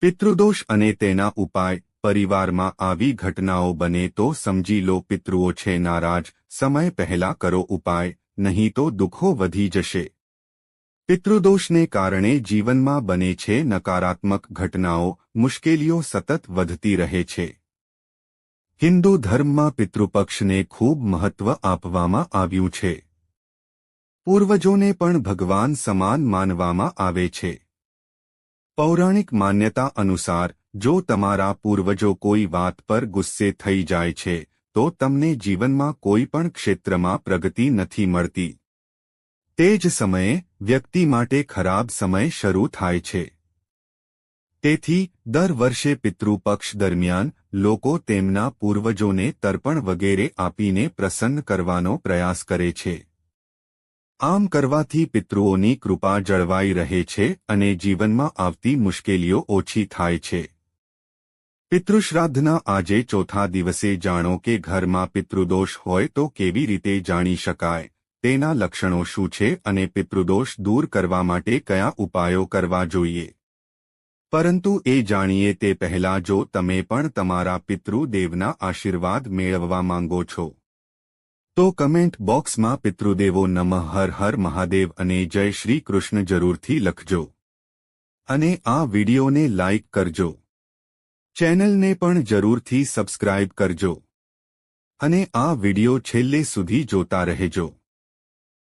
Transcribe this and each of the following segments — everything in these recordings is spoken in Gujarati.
પિતૃદોષ અને તેના ઉપાય, પરિવારમાં આવી ઘટનાઓ બને તો સમજી લો પિતૃઓ છે નારાજ, સમય પહેલા કરો ઉપાય, નહીં તો દુઃખો વધી જશે. પિતૃદોષને કારણે જીવનમાં બને છે નકારાત્મક ઘટનાઓ, મુશ્કેલીઓ સતત વધતી રહે છે. હિન્દુ ધર્મમાં પિતૃપક્ષને ખૂબ મહત્વ આપવામાં આવ્યું છે. પૂર્વજોને પણ ભગવાન સમાન માનવામાં આવે છે. પૌરાણિક માન્યતા અનુસાર, જો તમારા પૂર્વજો કોઈ વાત પર ગુસ્સે થઈ જાય છે, તો તમને જીવનમાં કોઈ પણ ક્ષેત્રમાં પ્રગતિ નથી મળતી. તે જ સમયે, વ્યક્તિ માટે ખરાબ સમય શરૂ થાય છે. તેથી, દર વર્ષે પિતૃપક્ષ દરમિયાન, લોકો તેમના પૂર્વજોને તર્પણ વગેરે આપીને પ્રસન્ન કરવાનો પ્રયાસ કરે છે. આમ કરવાથી પિતૃઓની કૃપા જળવાઈ રહે છે અને જીવનમાં આવતી મુશ્કેલીઓ ઓછી થાય છે. પિતૃશ્રાદ્ધના આજે ચોથા દિવસે જાણો કે ઘરમાં પિતૃદોષ હોય તો કેવી રીતે જાણી શકાય, તેના લક્ષણો શું છે અને પિતૃદોષ દૂર કરવા માટે કયા ઉપાયો કરવા જોઈએ. પરંતુ એ જાણીએ તે પહેલા જો તમે પણ તમારા પિતૃદેવના આશીર્વાદ મેળવવા માંગો છો. તો કમેન્ટ બોક્સમાં પિતૃદેવો નમઃ, હર હર મહાદેવ અને જય શ્રી કૃષ્ણ જરૂરથી લખજો. અને આ વિડિયોને લાઇક કરજો. ચેનલને પણ જરૂરથી સબસ્ક્રાઇબ કરજો. અને આ વિડિયો છેલ્લે સુધી જોતા રહેજો.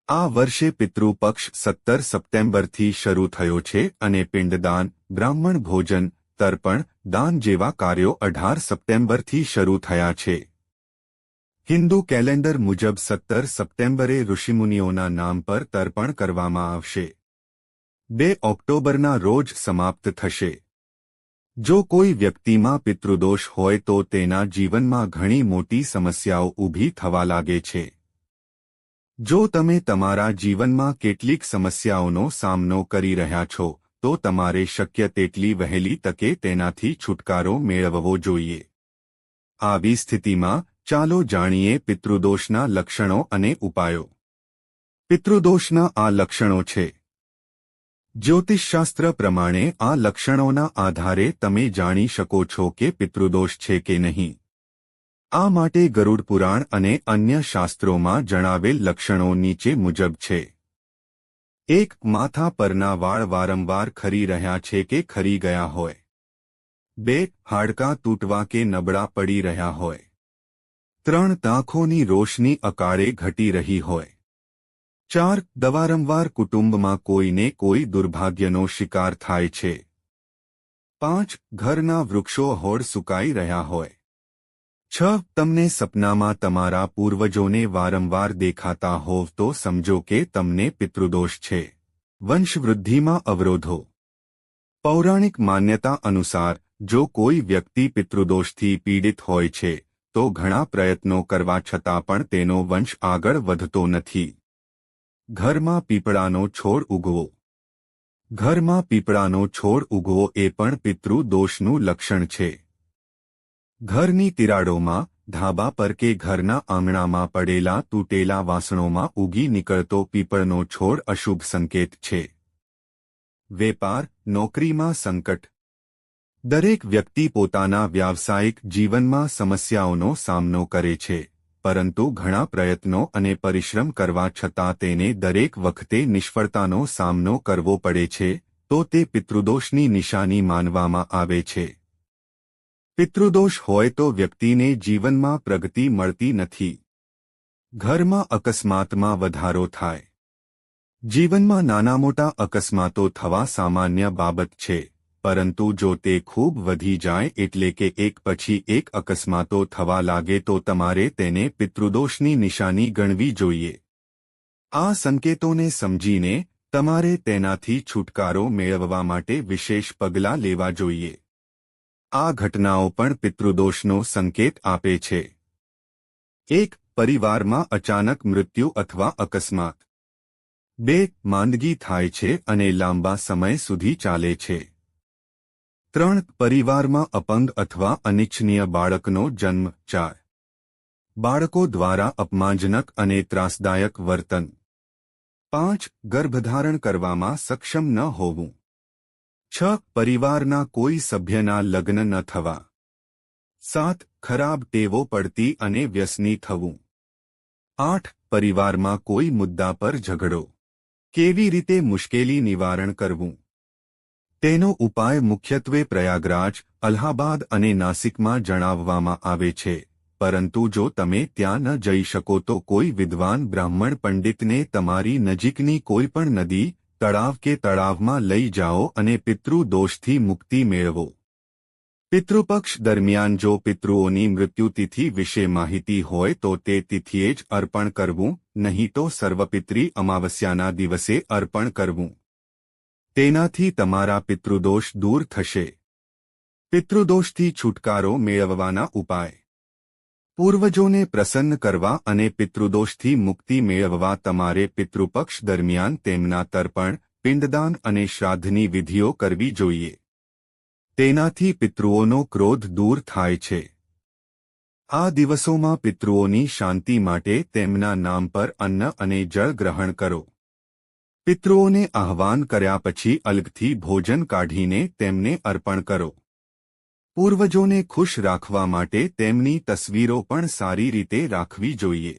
આ વર્ષે પિતૃપક્ષ સત્તર સપ્ટેમ્બરથી શરૂ થયો છે અને પિંડદાન, બ્રાહ્મણ ભોજન, તર્પણ, દાન જેવા કાર્યો અઢાર સપ્ટેમ્બરથી શરૂ થયા છે. હિન્દુ કેલેન્ડર મુજબ સત્તર સપ્ટેમ્બરે ઋષિમુનિઓના નામ પર તર્પણ કરવામાં આવશે. બે ઓક્ટોબરના રોજ સમાપ્ત થશે. જો કોઈ વ્યક્તિમાં પિતૃદોષ હોય તો તેના જીવનમાં ઘણી મોટી સમસ્યાઓ ઊભી થવા લાગે છે. જો તમે તમારા જીવનમાં કેટલીક સમસ્યાઓનો સામનો કરી રહ્યા છો, તો તમારે શક્ય તેટલી વહેલી તકે તેનાથી છુટકારો મેળવવો જોઈએ. આવી સ્થિતિમાં ચાલો જાણીએ પિતૃદોષના લક્ષણો અને ઉપાયો. પિતૃદોષના આ લક્ષણો છે. જ્યોતિષશાસ્ત્ર પ્રમાણે આ લક્ષણોના આધારે તમે જાણી શકો છો કે પિતૃદોષ છે કે નહીં. આ માટે ગરુડ પુરાણ અને અન્ય શાસ્ત્રોમાં જણાવેલ લક્ષણો નીચે મુજબ છે. એક, માથા પરના વાળ વારંવાર ખરી રહ્યા છે કે ખરી ગયા હોય. બે, હાડકાં તૂટવા કે નબળા પડી રહ્યા હોય. ત્રણ તાંખોની રોશની અકાળે ઘટી રહી હોય. ચાર દવારંવાર કુટુંબમાં કોઈને કોઈ દુર્ભાગ્યનો શિકાર થાય છે. પાંચ ઘરના વૃક્ષો હોડ સુકાઈ રહ્યા હોય. છ તમને સપનામાં તમારા પૂર્વજોને વારંવાર દેખાતા હોવ તો સમજો કે તમને પિતૃદોષ છે. વંશવૃદ્ધિમાં અવરોધો. પૌરાણિક માન્યતા અનુસાર, જો કોઈ વ્યક્તિ પિતૃદોષથી પીડિત હોય છે તો ઘણા પ્રયત્નો કરવા છતાં પણ તેનો વંશ આગળ વધતો નથી. ઘરમાં પીપળાનો છોડ ઉગવો. ઘરમાં પીપળાનો છોડ ઉગવો એ પણ પિતૃ દોષનું લક્ષણ છે. ઘરની તિરાડોમાં ધાબા પર કે ઘરના આંગણામાં પડેલા તૂટેલા વાસણોમાં ઉગી નીકળતો પીપળનો છોડ અશુભ સંકેત છે. વેપાર, નોકરીમાં સંકટ દરેક વ્યક્તિ પોતાના વ્યાવસાયિક જીવનમાં સમસ્યાઓનો સામનો કરે છે, પરંતુ ઘણા પ્રયત્નો અને પરિશ્રમ કરવા છતાં તેને દરેક વખતે નિષ્ફળતાનો સામનો કરવો પડે છે, તો તે પિતૃદોષની નિશાની માનવામાં આવે છે. પિતૃદોષ હોય તો વ્યક્તિને જીવનમાં પ્રગતિ મળતી નથી. ઘરમાં અકસ્માતમાં વધારો થાય. જીવનમાં નાના મોટા અકસ્માતો થવા સામાન્ય બાબત છે. પરંતુ જો તે ખૂબ વધી જાય એટલે કે એક પછી એક અકસ્માતો થવા લાગે તો તમારે તેને પિતૃદોષની નિશાની ગણવી જોઈએ. આ સંકેતોને સમજીને તમારે તેનાથી છુટકારો મેળવવા માટે વિશેષ પગલાં લેવા જોઈએ. આ ઘટનાઓ પણ પિતૃદોષનો સંકેત આપે છે. એક, પરિવારમાં અચાનક મૃત્યુ અથવા અકસ્માત. બે, માંદગી થાય છે અને લાંબા સમય સુધી ચાલે છે. ત્રણ પરિવારમાં અપંગ અથવા અનિચ્છનીય બાળકનો જન્મ ચાર. બાળકો દ્વારા અપમાનજનક અને ત્રાસદાયક વર્તન. પાંચ, ગર્ભધારણ કરવામાં સક્ષમ ન હોવું. છ, પરિવારના કોઈ સભ્યના લગ્ન ન થવા. સાત, ખરાબ ટેવો પડતી અને વ્યસની થવું. આઠ, પરિવારમાં કોઈ મુદ્દા પર ઝઘડો. કેવી રીતે મુશ્કેલી નિવારણ કરવું? તેનો ઉપાય મુખ્યત્વે પ્રયાગરાજ, અલ્હાબાદ અને નાસિકમાં જણાવવામાં આવે છે. પરંતુ જો તમે ત્યાં ન જઈ શકો તો કોઈ વિદ્વાન બ્રાહ્મણ પંડિતને તમારી નજીકની કોઈ પણ નદી, તળાવ કે તળાવમાં લઈ જાઓ અને પિતૃદોષથી મુક્તિ મેળવો. પિતૃપક્ષ દરમિયાન જો પિતૃઓની મૃત્યુતિથિ વિશે માહિતી હોય તો તે તિથિએ જ અર્પણ કરવું, નહીં તો સર્વપિત્રી અમાવસ્યાના દિવસે અર્પણ કરવું. તેનાથી તમારા પિતૃદોષ દૂર થશે. પિતૃદોષથી છુટકારો મેળવવાના ઉપાય. પૂર્વજોને પ્રસન્ન કરવા અને પિતૃદોષથી મુક્તિ મેળવવા તમારે પિતૃપક્ષ દરમિયાન તેમના તર્પણ, પિંડદાન અને શ્રાદ્ધની વિધિઓ કરવી જોઈએ. તેનાથી પિતૃઓનો ક્રોધ દૂર થાય છે. આ દિવસોમાં પિતૃઓની શાંતિ માટે તેમના નામ પર અન્ન અને જળ ગ્રહણ કરો. પિતૃઓને આહવાન કર્યા પછી અલગથી ભોજન કાઢીને તેમને અર્પણ કરો. પૂર્વજોને ખુશ રાખવા માટે તેમની તસવીરો પણ સારી રીતે રાખવી જોઈએ.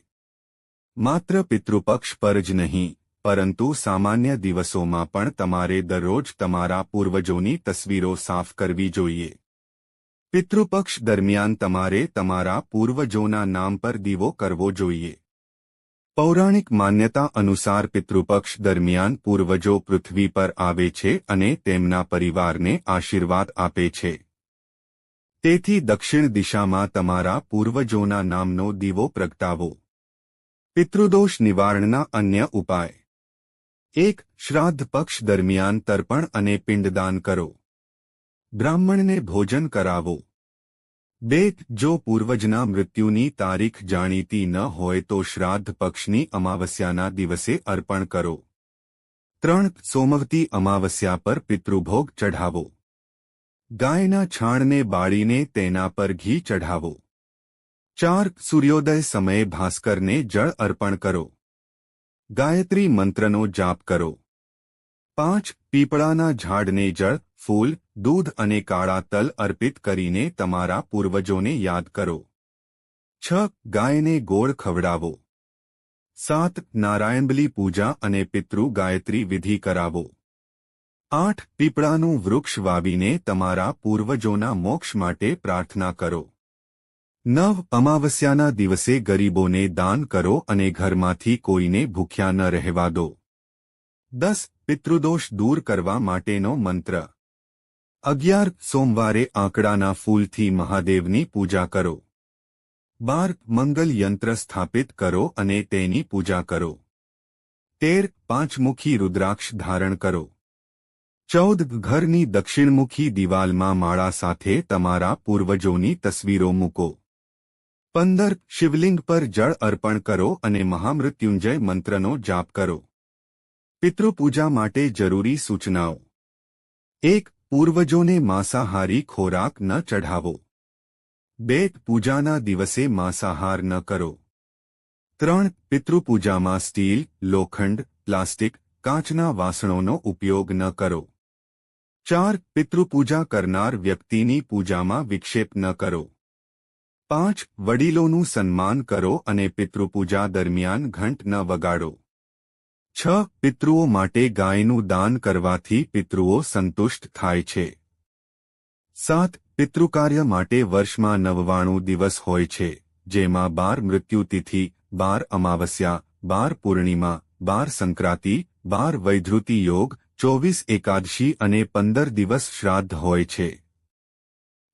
માત્ર પિતૃપક્ષ પર જ નહીં, પરંતુ સામાન્ય દિવસોમાં પણ તમારે દરરોજ તમારા પૂર્વજોની તસવીરો સાફ કરવી જોઈએ. પિતૃપક્ષ દરમિયાન તમારે તમારા પૂર્વજોના નામ પર દીવો કરવો જોઈએ. પૌરાણિક માન્યતા અનુસાર પિતૃપક્ષ દરમિયાન પૂર્વજો પૃથ્વી પર આવે છે અને તેમના પરિવારને આશીર્વાદ આપે છે. તેથી દક્ષિણ દિશામાં તમારા પૂર્વજોના નામનો દીવો પ્રગટાવો. પિતૃદોષ નિવારણના અન્ય ઉપાય. એક, શ્રાદ્ધ પક્ષ દરમિયાન તર્પણ અને પિંડદાન કરો. બ્રાહ્મણને ભોજન કરાવો. બે જો પૂર્વજના મૃત્યુની તારીખ જાણીતી ન હોય તો શ્રાદ્ધ પક્ષની અમાવસ્યાના દિવસે અર્પણ કરો. ત્રણ, સોમવતી અમાવસ્યા પર પિતૃભોગ ચઢાવો. ગાયના છાણને બાળીને તેના પર ઘી ચઢાવો. ચાર, સૂર્યોદય સમયે ભાસ્કરને જળ અર્પણ કરો. ગાયત્રી મંત્રનો જાપ કરો. પાંચ, પીપળાના ઝાડને જળ, ફૂલ દૂધ અને કાળા તલ અર્પિત કરીને તમારા પૂર્વજોને યાદ કરો. છ, ગાયને ગોળ ખવડાવો. સાત, નારાયણબલી પૂજા અને પિતૃ ગાયત્રી વિધિ કરાવો. આઠ, પીપળાનું વૃક્ષ વાવીને તમારા પૂર્વજોના મોક્ષ માટે પ્રાર્થના કરો. નવ, અમાવસ્યાના દિવસે ગરીબોને દાન કરો અને ઘરમાંથી કોઈને ભૂખ્યા ન રહેવા દો. દસ, પિતૃદોષ દૂર કરવા માટેનો મંત્ર. અગિયાર સોમવારે આંકડાના ફૂલથી મહાદેવની પૂજા કરો. બાર મંગલ યંત્ર સ્થાપિત કરો અને તેની પૂજા કરો. તેર પાંચમુખી રુદ્રાક્ષ ધારણ કરો. ચૌદ ઘરની દક્ષિણમુખી દિવાલમાં માળા સાથે તમારા પૂર્વજોની તસવીરો મૂકો. પંદર શિવલિંગ પર જળ અર્પણ કરો અને મહામૃત્યુંજય મંત્રનો જાપ કરો. પિતૃપૂજા માટે જરૂરી સૂચનાઓ. એક પૂર્વજોને માંસાહારી ખોરાક ન ચઢાવો. બે પૂજાના દિવસે માંસાહાર ન કરો. ત્રણ, પિતૃપૂજામાં સ્ટીલ, લોખંડ, પ્લાસ્ટિક, કાચના વાસણોનો ઉપયોગ ન કરો. ચાર, પિતૃપૂજા કરનાર વ્યક્તિની પૂજામાં વિક્ષેપ ન કરો. પાંચ, વડીલોનું સન્માન કરો અને પિતૃપૂજા દરમિયાન ઘંટ ન વગાડો. છ પિતૃઓ માટે ગાયનું દાન કરવાથી પિતૃઓ સંતુષ્ટ થાય છે. સાત પિતૃકાર્ય માટે વર્ષમાં નવવાણું દિવસ હોય છે, જેમાં બાર મૃત્યુતિથિ, બાર અમાવસ્યા, બાર પૂર્ણિમા, બાર સંક્રાંતિ, બાર વૈધૃતિ યોગ, ચોવીસ એકાદશી અને પંદર દિવસ શ્રાદ્ધ હોય છે.